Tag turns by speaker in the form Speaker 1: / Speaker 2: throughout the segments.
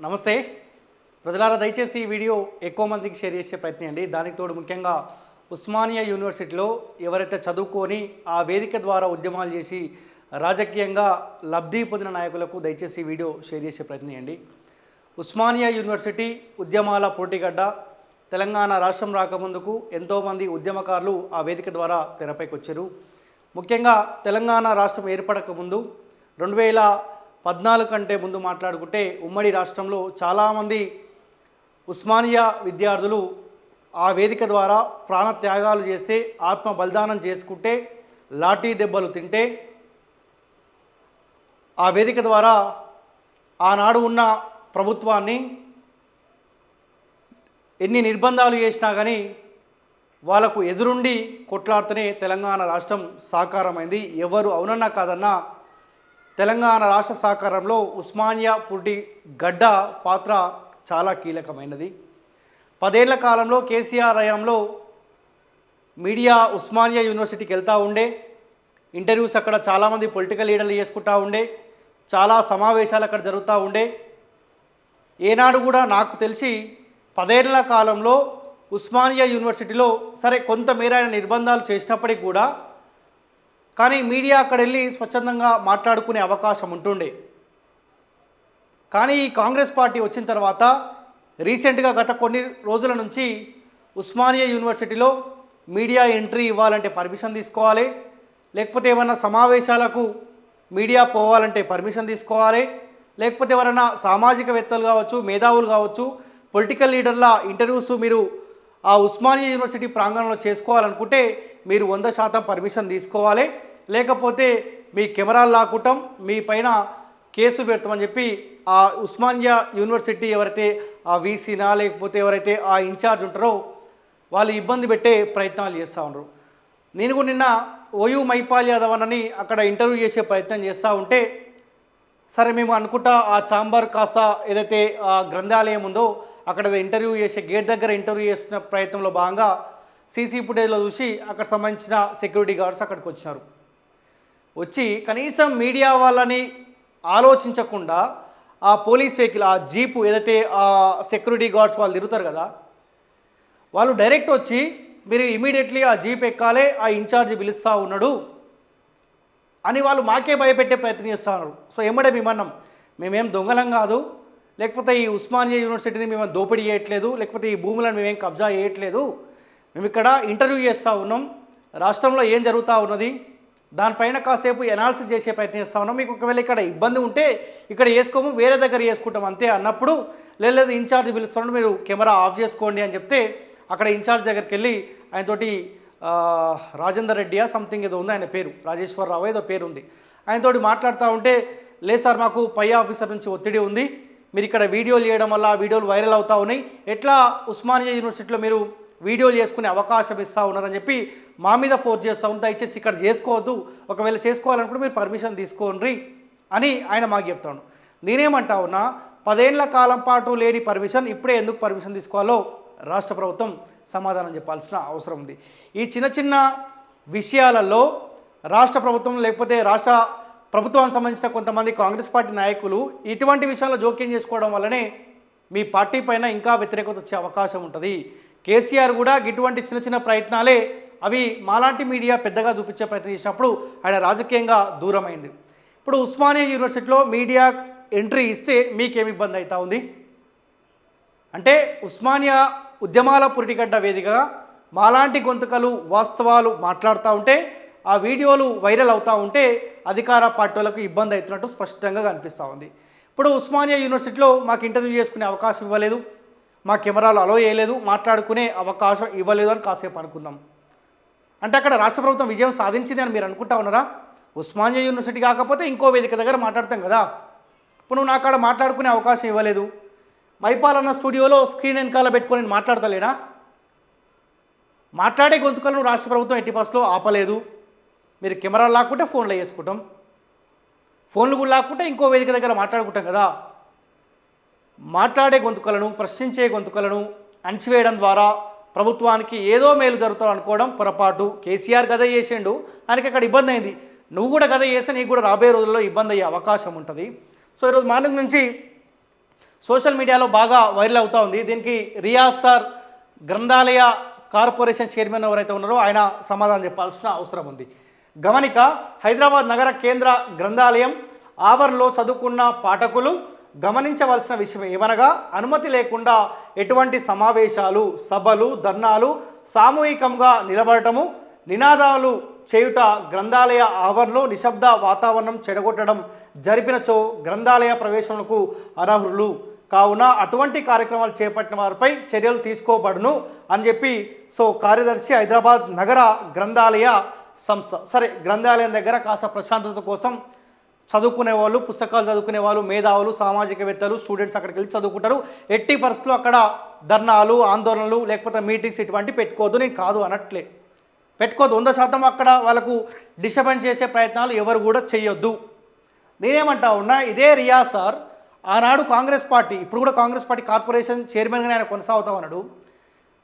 Speaker 1: నమస్తే. ప్రజలారా దయచేసి ఈ వీడియో ఎక్కువ మందికి షేర్ చేసే ప్రయత్నం అండి దానికి తోడు ముఖ్యంగా ఉస్మానియా యూనివర్సిటీలో ఎవరైతే చదువుకొని ఆ వేదిక ద్వారా ఉద్యమాలు చేసి రాజకీయంగా లబ్ధి పొందిన నాయకులకు దయచేసి వీడియో షేర్ చేసే ప్రయత్నం చేయండి. ఉస్మానియా యూనివర్సిటీ ఉద్యమాల పోటీగడ్డ తెలంగాణ రాష్ట్రం రాకముందుకు ఎంతోమంది ఉద్యమకారులు ఆ వేదిక ద్వారా తెరపైకి వచ్చారు ముఖ్యంగా తెలంగాణ రాష్ట్రం ఏర్పడక ముందు రెండు వేల పద్నాలుగు కంటే ముందు మాట్లాడుకుంటే ఉమ్మడి రాష్ట్రంలో చాలామంది ఉస్మానియా విద్యార్థులు ఆ వేదిక ద్వారా ప్రాణ త్యాగాలు చేస్తే ఆత్మ బలిదానం చేసుకుంటే లాఠీ దెబ్బలు తింటే ఆ వేదిక ద్వారా ఆనాడు ఉన్న ప్రభుత్వాన్ని ఎన్ని నిర్బంధాలు చేసినా కానీ వాళ్ళకు ఎదురుండి కొట్లాడితేనే తెలంగాణ రాష్ట్రం సాకారమైంది. ఎవరు అవునన్నా కాదన్నా తెలంగాణ రాష్ట్ర సహకారంలో ఉస్మానియా పుట్టి గడ్డ పాత్ర చాలా కీలకమైనది. పదేళ్ళ కాలంలో కేసీఆర్ హయాంలో మీడియా ఉస్మానియా యూనివర్సిటీకి వెళ్తూ ఉండే ఇంటర్వ్యూస్ అక్కడ చాలామంది పొలిటికల్ లీడర్లు చేసుకుంటూ ఉండే చాలా సమావేశాలు అక్కడ జరుగుతూ ఉండే. ఏనాడు కూడా నాకు తెలిసి పదేళ్ళ కాలంలో ఉస్మానియా యూనివర్సిటీలో సరే కొంతమేర ఆయన నిర్బంధాలు చేసినప్పటికీ కూడా కానీ మీడియా అక్కడ వెళ్ళి స్వచ్ఛందంగా మాట్లాడుకునే అవకాశం ఉంటుండే. కానీ ఈ కాంగ్రెస్ పార్టీ వచ్చిన తర్వాత రీసెంట్గా గత కొన్ని రోజుల నుంచి ఉస్మానియా యూనివర్సిటీలో మీడియా ఎంట్రీ ఇవ్వాలంటే పర్మిషన్ తీసుకోవాలి. లేకపోతే ఏమైనా సమావేశాలకు మీడియా పోవాలంటే పర్మిషన్ తీసుకోవాలి. లేకపోతే ఎవరైనా సామాజికవేత్తలు కావచ్చు మేధావులు కావచ్చు పొలిటికల్ లీడర్ల ఇంటర్వ్యూస్ మీరు ఆ ఉస్మానియా యూనివర్సిటీ ప్రాంగణంలో చేసుకోవాలనుకుంటే మీరు వంద శాతం పర్మిషన్ తీసుకోవాలి. లేకపోతే మీ కెమెరాలు లాక్కుంటాం మీ పైన కేసు పెడతామని చెప్పి ఆ ఉస్మానియా యూనివర్సిటీ ఎవరైతే ఆ వీసీనా లేకపోతే ఎవరైతే ఆ ఇన్ఛార్జ్ ఉంటారో వాళ్ళు ఇబ్బంది పెట్టే ప్రయత్నాలు చేస్తూ ఉన్నారు. నేను కూడా నిన్న ఓయూ మైపాల్ యాదవ్ అని అక్కడ ఇంటర్వ్యూ చేసే ప్రయత్నం చేస్తూ ఉంటే సరే మేము అనుకుంటా ఆ చాంబర్ కాసా ఏదైతే ఆ గ్రంథాలయం ఉందో అక్కడ ఇంటర్వ్యూ చేసే గేట్ దగ్గర ఇంటర్వ్యూ చేస్తున్న ప్రయత్నంలో భాగంగా సీసీ ఫుటేజ్లో చూసి అక్కడ సంబంధించిన సెక్యూరిటీ గార్డ్స్ అక్కడికి వచ్చినారు వచ్చి కనీసం మీడియా వాళ్ళని ఆలోచించకుండా ఆ పోలీస్ వెహికల్ ఆ జీపు ఏదైతే ఆ సెక్యూరిటీ గార్డ్స్ వాళ్ళు తిరుగుతారు కదా వాళ్ళు డైరెక్ట్ వచ్చి మీరు ఇమీడియట్లీ ఆ జీప్ ఎక్కాలే ఆ ఇన్ఛార్జ్ పిలుస్తూ ఉన్నాడు అని వాళ్ళు మాకే భయపెట్టే ప్రయత్నం చేస్తూ ఉన్నారు సో ఏమడే మేమన్నాం. మేమేం దొంగలం కాదు. లేకపోతే ఈ ఉస్మానియా యూనివర్సిటీని మేము దోపిడీ చేయట్లేదు. లేకపోతే ఈ భూములను మేమేం కబ్జా చేయట్లేదు. మేము ఇక్కడ ఇంటర్వ్యూ చేస్తూ ఉన్నాం. రాష్ట్రంలో ఏం జరుగుతూ ఉన్నది? దానిపైన కాసేపు ఎనాలిసిస్ చేసే ప్రయత్నం ఉన్నాం. మీకు ఒకవేళ ఇక్కడ ఇబ్బంది ఉంటే ఇక్కడ వేసుకోము వేరే దగ్గర చేసుకుంటాం అంతే అన్నప్పుడు లేదు ఇన్ఛార్జ్ పిలుస్తున్నాడు మీరు కెమెరా ఆఫ్ చేసుకోండి అని చెప్తే అక్కడ ఇన్ఛార్జ్ దగ్గరికి వెళ్ళి ఆయనతోటి రాజేందర్ రెడ్డియా సంథింగ్ ఏదో ఉంది ఆయన పేరు రాజేశ్వరరావు ఏదో పేరు ఉంది. ఆయనతోటి మాట్లాడుతూ ఉంటే లేదు సార్ మాకు పై ఆఫీసర్ నుంచి ఒత్తిడి ఉంది. మీరు ఇక్కడ వీడియోలు చేయడం వల్ల వీడియోలు వైరల్ అవుతూ ఉన్నాయి. ఎట్లా ఉస్మానియా యూనివర్సిటీలో మీరు వీడియోలు చేసుకునే అవకాశం ఇస్తూ ఉన్నారని చెప్పి మా మీద ఫోర్స్ చేస్తూ ఉంది దయచేసి ఇక్కడ చేసుకోవద్దు. ఒకవేళ చేసుకోవాలనుకుంటే మీరు పర్మిషన్ తీసుకోండి అని ఆయన మాకు చెప్తాను నేనేమంటా ఉన్నా పదేళ్ళ కాలం పాటు లేని పర్మిషన్ ఇప్పుడే ఎందుకు పర్మిషన్ తీసుకోవాలో రాష్ట్ర ప్రభుత్వం సమాధానం చెప్పాల్సిన అవసరం ఉంది. ఈ చిన్న చిన్న విషయాలలో రాష్ట్ర ప్రభుత్వం లేకపోతే రాష్ట్ర ప్రభుత్వానికి సంబంధించిన కొంతమంది కాంగ్రెస్ పార్టీ నాయకులు ఇటువంటి విషయాల్లో జోక్యం చేసుకోవడం వల్లనే మీ పార్టీ పైన ఇంకా వ్యతిరేకత వచ్చే అవకాశం ఉంటుంది. కేసీఆర్ కూడా ఇటువంటి చిన్న చిన్న ప్రయత్నాలే అవి మాలాంటి మీడియా పెద్దగా చూపించే ప్రయత్నం చేసినప్పుడు ఆయన రాజకీయంగా దూరమైంది. ఇప్పుడు ఉస్మానియా యూనివర్సిటీలో మీడియా ఎంట్రీ ఇస్తే మీకేమి ఇబ్బంది అవుతా ఉంది? అంటే ఉస్మానియా ఉద్యమాల పురిటిగడ్డ వేదికగా మాలాంటి గొంతుకలు వాస్తవాలు మాట్లాడుతూ ఉంటే ఆ వీడియోలు వైరల్ అవుతూ ఉంటే అధికార పార్టీలకు ఇబ్బంది అవుతున్నట్టు స్పష్టంగా కనిపిస్తూ ఉంది. ఇప్పుడు ఉస్మానియా యూనివర్సిటీలో మాకు ఇంటర్వ్యూ చేసుకునే అవకాశం ఇవ్వలేదు. మా కెమెరాలు అలో చేయలేదు మాట్లాడుకునే అవకాశం ఇవ్వలేదు అని కాసేపు అనుకుందాం. అంటే అక్కడ రాష్ట్ర ప్రభుత్వం విజయం సాధించింది అని మీరు అనుకుంటా ఉన్నారా? ఉస్మానియా యూనివర్సిటీ కాకపోతే ఇంకో వేదిక దగ్గర మాట్లాడతాం కదా. ఇప్పుడు నువ్వు నాకు అక్కడ మాట్లాడుకునే అవకాశం ఇవ్వలేదు. మైపాలన్న స్టూడియోలో స్క్రీన్ వెనకాల పెట్టుకొని నేను మాట్లాడతలేనా? మాట్లాడే గొంతుకలను రాష్ట్ర ప్రభుత్వం ఎట్టి బస్సులో ఆపలేదు. మీరు కెమెరాలు లాక్కుంటే ఫోన్లో వేసుకుంటాం. ఫోన్లు కూడా లాక్కుంటే ఇంకో వేదిక దగ్గర మాట్లాడుకుంటాం కదా. మాట్లాడే గొంతుకలను ప్రశ్నించే గొంతుకలను అణిచివేయడం ద్వారా ప్రభుత్వానికి ఏదో మేలు జరుగుతావు అనుకోవడం పొరపాటు. కేసీఆర్ గద చేసిండు ఆయనకి అక్కడ ఇబ్బంది అయింది నువ్వు కూడా గద చేస్తే నీకు కూడా రాబోయే రోజుల్లో ఇబ్బంది అయ్యే అవకాశం ఉంటుంది. సో ఈరోజు మార్నింగ్ నుంచి సోషల్ మీడియాలో బాగా వైరల్ అవుతూ ఉంది. దీనికి రియాజ్ సార్ గ్రంథాలయ కార్పొరేషన్ చైర్మన్ ఎవరైతే ఉన్నారో ఆయన సమాధానం చెప్పాల్సిన అవసరం ఉంది. గమనిక హైదరాబాద్ నగర కేంద్ర గ్రంథాలయం ఆవరణలో చదువుకున్న పాఠకులు గమనించవలసిన విషయం ఏమనగా అనుమతి లేకుండా ఎటువంటి సమావేశాలు సభలు ధర్నాలు సామూహికంగా నిలబడటము నినాదాలు చేయుట గ్రంథాలయ ఆవరణలో నిశ్శబ్ద వాతావరణం చెడగొట్టడం జరిపినచో గ్రంథాలయ ప్రవేశములకు అనర్హులు కావున అటువంటి కార్యక్రమాలు చేపట్టిన వారిపై చర్యలు తీసుకోబడును అని చెప్పి సో కార్యదర్శి హైదరాబాద్ నగర గ్రంథాలయ సంస్థ సరే గ్రంథాలయం దగ్గర కాస్త ప్రశాంతత కోసం చదువుకునే వాళ్ళు పుస్తకాలు చదువుకునే వాళ్ళు మేధావులు సామాజికవేత్తలు స్టూడెంట్స్ అక్కడికి వెళ్ళి చదువుకుంటారు. ఎట్టి పరిస్థితుల్లో అక్కడ ధర్నాలు ఆందోళనలు లేకపోతే మీటింగ్స్ ఇటువంటి పెట్టుకోవద్దు. నేను కాదు అనట్లే. పెట్టుకోవద్దు. వంద శాతం అక్కడ వాళ్ళకు డిస్టర్బెన్స్ చేసే ప్రయత్నాలు ఎవరు కూడా చేయొద్దు నేనేమంటా ఉన్నా ఇదే రియా సార్ ఆనాడు కాంగ్రెస్ పార్టీ ఇప్పుడు కూడా కాంగ్రెస్ పార్టీ కార్పొరేషన్ చైర్మన్గానే ఆయన కొనసాగుతా ఉన్నాడు.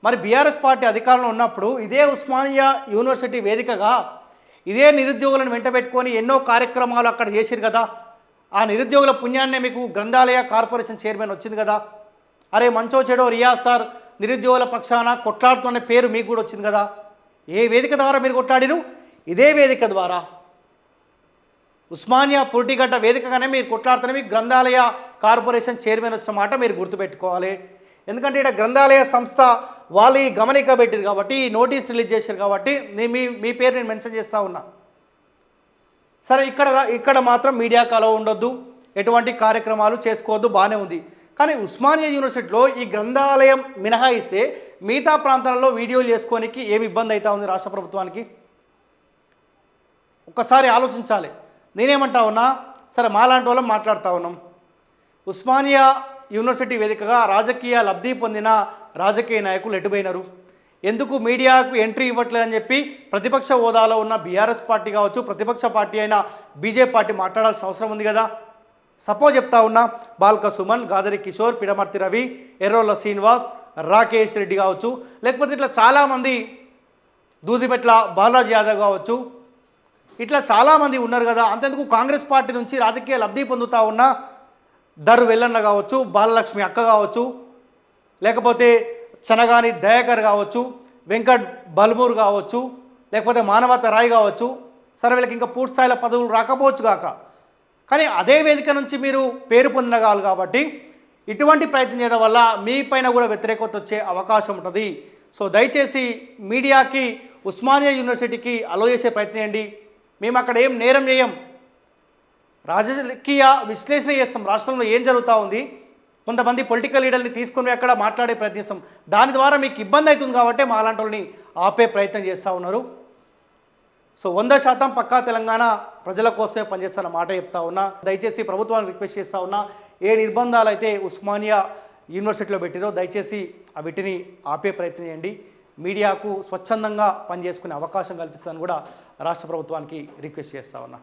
Speaker 1: మరి బీఆర్ఎస్ పార్టీ అధికారంలో ఉన్నప్పుడు ఇదే ఉస్మానియా యూనివర్సిటీ వేదికగా ఇదే నిరుద్యోగులను వెంటబెట్టుకొని ఎన్నో కార్యక్రమాలు అక్కడ చేసిరు కదా. ఆ నిరుద్యోగుల పుణ్యాన్నే మీకు గ్రంథాలయ కార్పొరేషన్ చైర్మన్ వచ్చింది కదా. అరే మంచో చెడో రియాజ్ సార్ నిరుద్యోగుల పక్షాన కొట్లాడుతున్న పేరు మీకు కూడా వచ్చింది కదా. ఏ వేదిక ద్వారా మీరు కొట్లాడిరు? ఇదే వేదిక ద్వారా. ఉస్మానియా పురిటిగడ్డ వేదికగానే మీరు కొట్లాడుతున్న మీకు గ్రంథాలయ కార్పొరేషన్ చైర్మన్ వచ్చిన మాట మీరు గుర్తుపెట్టుకోవాలి. ఎందుకంటే ఇక్కడ గ్రంథాలయ సంస్థ వాళ్ళు ఈ గమనిక పెట్టారు కాబట్టి ఈ నోటీస్ రిలీజ్ చేశారు కాబట్టి నేను మీ మీ పేరు నేను మెన్షన్ చేస్తూ ఉన్నా. సరే ఇక్కడ ఇక్కడ మాత్రం మీడియా కలవ ఉండొద్దు ఎటువంటి కార్యక్రమాలు చేసుకోవద్దు బాగానే ఉంది. కానీ ఉస్మానియా యూనివర్సిటీలో ఈ గ్రంథాలయం మినహాయిస్తే మిగతా ప్రాంతాలలో వీడియోలు చేసుకోనికి ఏమి ఇబ్బంది అవుతా ఉంది రాష్ట్ర ప్రభుత్వానికి? ఒక్కసారి ఆలోచించాలి. నేనేమంటా ఉన్నా సరే మాలాంటి వాళ్ళం మాట్లాడుతూ ఉన్నాం. ఉస్మానియా యూనివర్సిటీ వేదికగా రాజకీయ లబ్ధి పొందిన రాజకీయ నాయకులు ఎటుపోయినారు? ఎందుకు మీడియాకు ఎంట్రీ ఇవ్వట్లేదని చెప్పి ప్రతిపక్ష హోదాలో ఉన్న బీఆర్ఎస్ పార్టీ కావచ్చు ప్రతిపక్ష పార్టీ అయిన బీజేపీ పార్టీ మాట్లాడాల్సిన అవసరం ఉంది కదా? సపోజ్ చెప్తా ఉన్నా బాల్క సుమన్ గాదరి కిషోర్ పిడమర్తి రవి ఎర్రోల శ్రీనివాస్ రాకేష్ రెడ్డి కావచ్చు లేకపోతే ఇట్లా చాలామంది దూదిపెట్ల బాలాజీ యాదవ్ కావచ్చు ఇట్లా చాలామంది ఉన్నారు కదా అంతెందుకు కాంగ్రెస్ పార్టీ నుంచి రాజకీయ లబ్ధి పొందుతా ఉన్న దరు వెల్లన్న కావచ్చు బాలలక్ష్మి అక్క కావచ్చు లేకపోతే చనగాని దయాకర్ కావచ్చు వెంకట్ బల్మూర్ కావచ్చు లేకపోతే మానవత రాయ్ కావచ్చు సరే వీళ్ళకి ఇంకా పూర్తి స్థాయిలో పదవులు రాకపోవచ్చు కాక. కానీ అదే వేదిక నుంచి మీరు పేరు పొందగలరు కాబట్టి ఇటువంటి ప్రయత్నం చేయడం వల్ల మీ పైన కూడా వ్యతిరేకత వచ్చే అవకాశం ఉంటుంది. సో దయచేసి మీడియాకి ఉస్మానియా యూనివర్సిటీకి అలో చేసే ప్రయత్నం చేయండి. మేము అక్కడ ఏం నేరం చేయం. రాజకీయ విశ్లేషణ చేస్తాం. రాష్ట్రంలో ఏం జరుగుతూ ఉంది? కొంతమంది పొలిటికల్ లీడర్ని తీసుకుని అక్కడ మాట్లాడే ప్రయత్నిస్తాం దాని ద్వారా మీకు ఇబ్బంది అవుతుంది కాబట్టి మా అలాంటి వాళ్ళని ఆపే ప్రయత్నం చేస్తూ ఉన్నారు. సో వంద శాతం పక్కా తెలంగాణ ప్రజల కోసమే పనిచేస్తున్న మాట చెప్తా ఉన్నా. దయచేసి ప్రభుత్వానికి రిక్వెస్ట్ చేస్తూ ఉన్నా. ఏ నిర్బంధాలు అయితే ఉస్మానియా యూనివర్సిటీలో పెట్టిరో దయచేసి ఆ వీటిని ఆపే ప్రయత్నం చేయండి. మీడియాకు స్వచ్ఛందంగా పనిచేసుకునే అవకాశం కల్పిస్తానని కూడా రాష్ట్ర ప్రభుత్వానికి రిక్వెస్ట్ చేస్తా ఉన్నా.